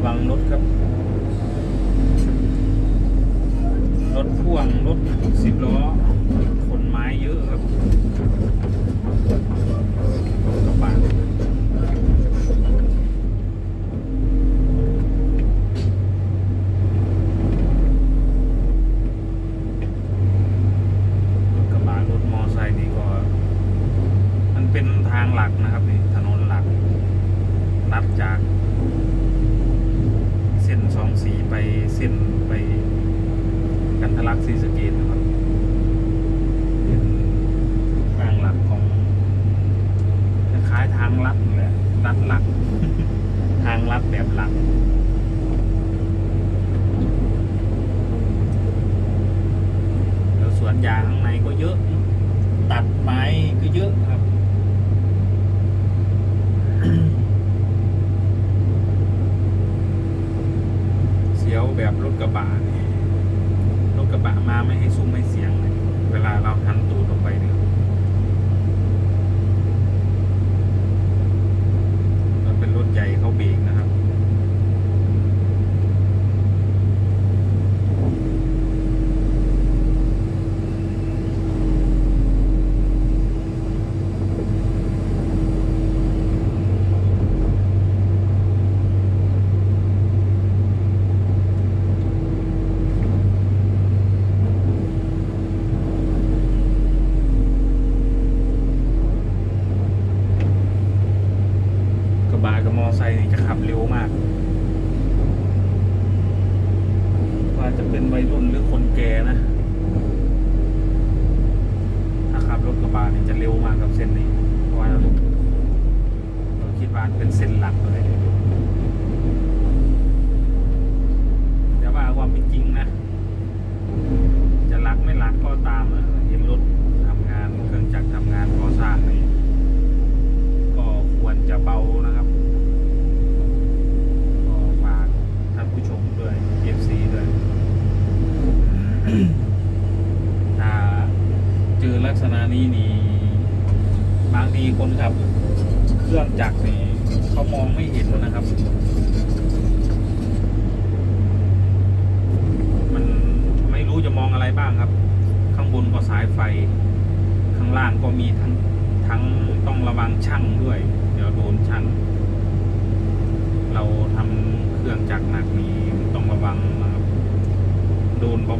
ระวังรถครับ năng lắp lắp lắp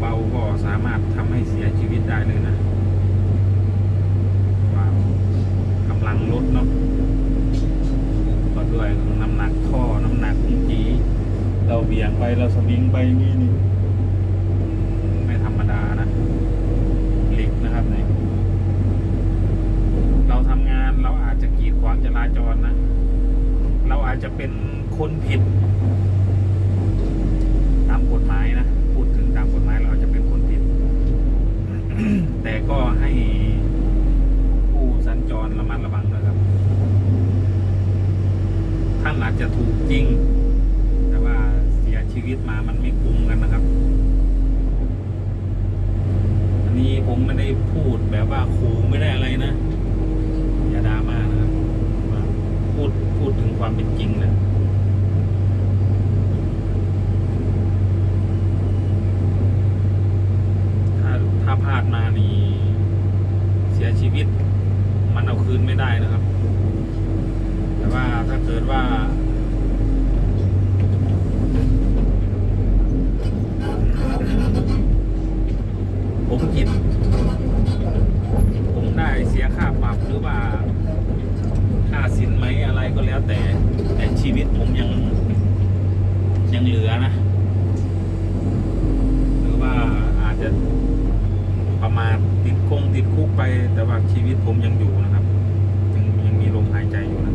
เบาๆก็สามารถทำให้เสียชีวิตได้เลยนะความกำลังลดเนาะก็ด้วยน้ำหนักท่อน้ำหนักจีเราเบี่ยงไปเราสวิงไปนี่นี่ ผมผิด ผมได้เสียค่าปรับหรือว่าค่าสินไหมอะไรก็แล้วแต่ แต่ชีวิตผมยังยังเหลือนะ หรือว่าอาจจะประมาณติดคงติดคุกไป แต่ว่าชีวิตผมยังอยู่นะครับ ยังยังมีลมหายใจอยู่นะ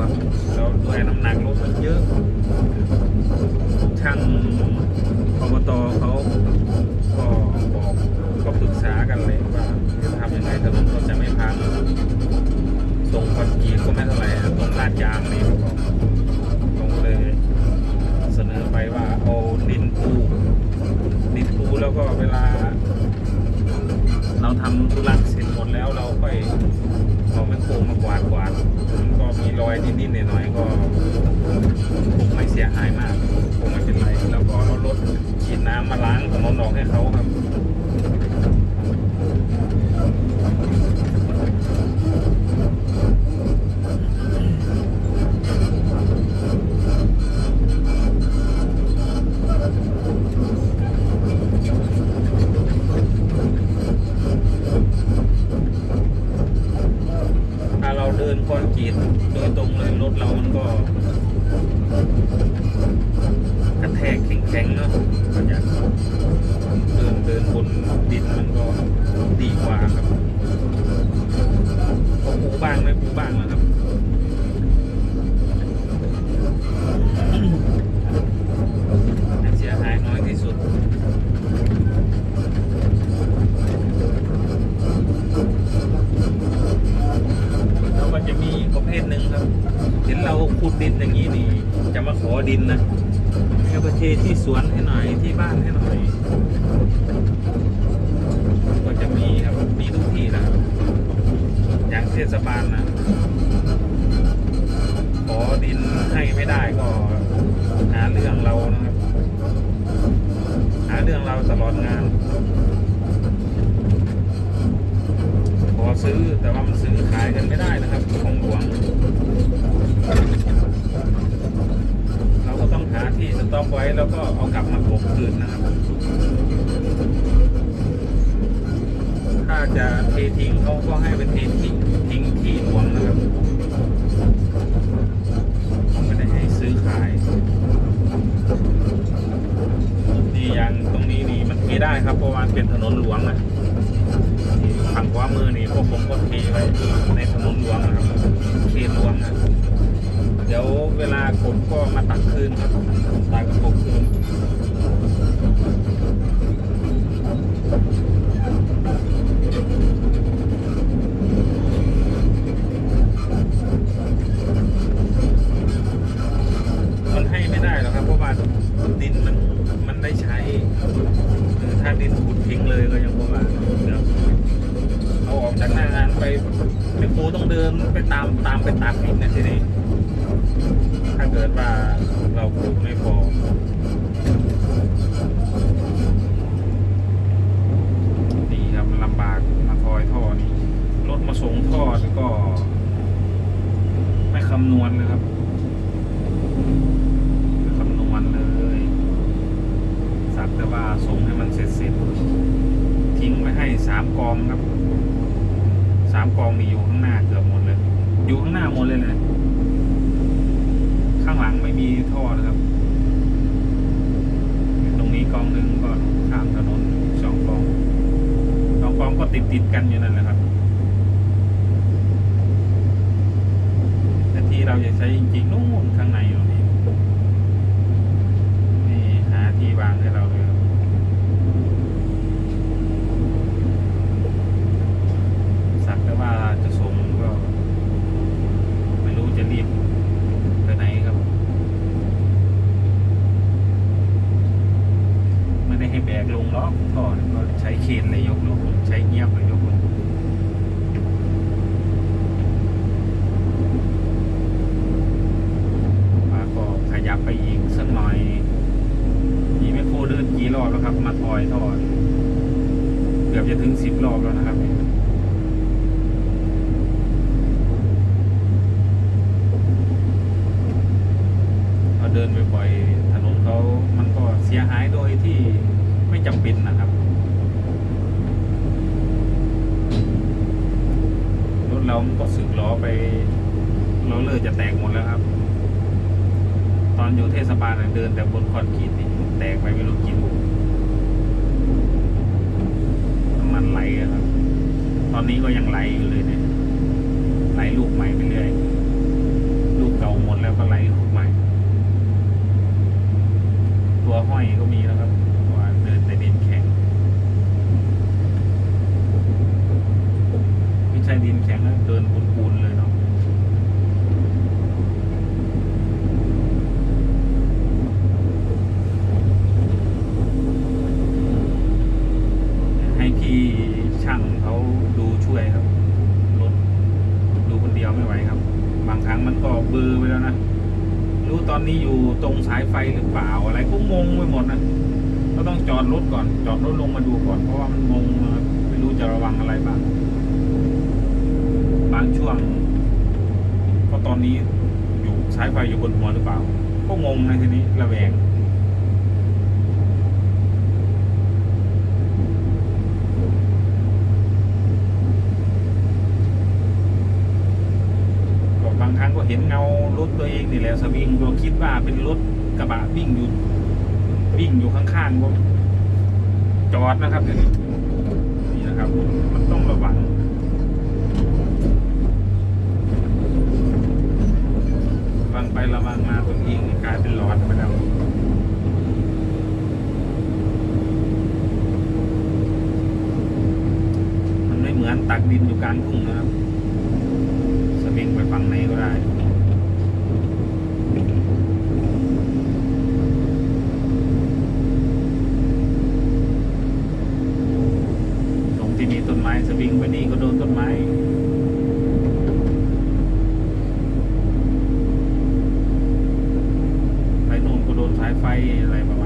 ครับเราด้วยน้ำหนักรถมันเยอะ ช่างอบตเขาก็บอกก็ปรึกษากันเลยว่าจะทำยังไงถนนเขาจะไม่พังตรงคอนกรีตก็ไม่เท่าไหร่นะตรงลาดยางนี่เขาบอกตรงเลยเสนอไปว่าเอาดินปูดินปูแล้วก็เวลา เราทำธุระ แล้วเราค่อยเอาแมคโครมากวาดกวาดมันก็มีรอยนิดๆหน่อยๆก็ไม่เสียหายมากคงไม่เป็นไร แล้วก็เอารถฉีดน้ำมาล้างถนนออกให้เขาครับ ดินอย่างนี้นี่จะมาขอดินนะให้ประเทศที่สวนให้หน่อยที่บ้านให้หน่อย ก็จะมีครับมีทุกที่นะอย่างเทศบาลนะขอดินให้ไม่ได้ก็หาเรื่องเรานะครับ หาเรื่องเราตลอดงาน ข อซื้อแต่ว่ามันซื้อขายกันไม่ได้นะครับของหลวง เราก็ต้องหาที่สต็อกไว้แล้วก็เอากลับมากคืนนะครับถ้าจะเททิ้งเขาก็ให้เป็นเททิ้งทิ้งที่หลวงนะครับเขาไม่ได้ให้ซื้อขายนี่อย่างตรงนี้นี่มันเทได้ครับเพราะว่าเป็นถนนหลวงนะ ฝั่งขวามือนี่พวกผมก็เทไว้ในถนนหลวงนะครับเขตหลวงนะเดี๋ยวเวลากดก็มาตักคืนครับตักกบคืนมัน ตามตามไปตักอีกนะทีนี้ถ้าเกิดว่าเราปลูกไม่พอดีครับมันลำบากมาทอยท่อนี่รถมาส่งท่อนี่ก็ ไม่คำนวณเลยครับไม่คำนวณเลยสักแต่ว่าส่งให้มันเสร็จเสร็จทิ้งไว้ให้สามกองครับสามกองมีอยู่ข้างหน้าเกือบหมด อยู่ข้างหน้าหมดเลยเลยข้างหลังไม่มีท่อนะครับ ตรงนี้กองหนึ่งก็ข้ามถนนสองกองสองกองก็ติดติดกันอยู่นั่นแหละครับแต่ที่เราจะใช้จริงๆนู่นข้างในตรงนี้นี่หาที่วางให้เราเลยครับ สักแต่ว่าจะส่งก็ ไม่รู้จะรีบไปไหนครับ ไม่ได้ให้แบกลงหรอกท่อนก็ใช้เคนเลยยกลงใช้เงียบเลยยกลงมาก็ขยับไปอีกสักหน่อยมีแมคโคเดินกี่รอบแล้วครับ มาถอยทอดเกือบจะถึงสิบรอบแล้วนะครับเนี่ย เรามันก็สึกล้อไปล้อเลอร์จะแตกหมดแล้วครับ ต อนอยู่เทศบาลเดิน แต่บนคอนกรีตนี่แตกไปไม่รู้กี่ลูกน้ำมันไหลครับ ตอนนี้ก็ยังไหลอยู่เลยเนี่ย ไหลลูกใหม่ไปเรื่อย ลูกเก่าหมดแล้วก็ไหลลูกใหม่ ตัวห้อยก็มีแล้วครับว่าเดินแต่ดินแข็ง ไม่ใช่ดินแข็งนะเดินปูนๆเลยเนาะ ให้พี่ช่างเขาดูช่วยครับ รถดูคนเดียวไม่ไหวครับ บางครั้งมันก็ เบลอไปแล้วนะรู้ตอนนี้อยู่ตรงสายไฟหรือเปล่าอะไรก็งงไปหมดนะก็ต้องจอดรถก่อน จอดรถลงมาดูก่อนเพราะว่ามันงงไม่รู้จะระวังอะไรบ้างบางช่วงก็ตอนนี้อยู่สายไฟอยู่บนหัวหรือเปล่า ก็งงในทีนี้ระแวง ก็บางครั้งก็ เห็นเงารถตัวเองนี่แหละสวิงก็คิดว่าเป็นรถกระบะวิ่งอยู่วิ่งอยู่ข้างๆก็จอดนะครับทีนี้นี่นะครับ มันต้องระวังระวังไประวังมาตัวเองกลายเป็นหลอดไปแล้วมันไม่เหมือนตักดินอยู่กลางทุ่งนะครับ bye bye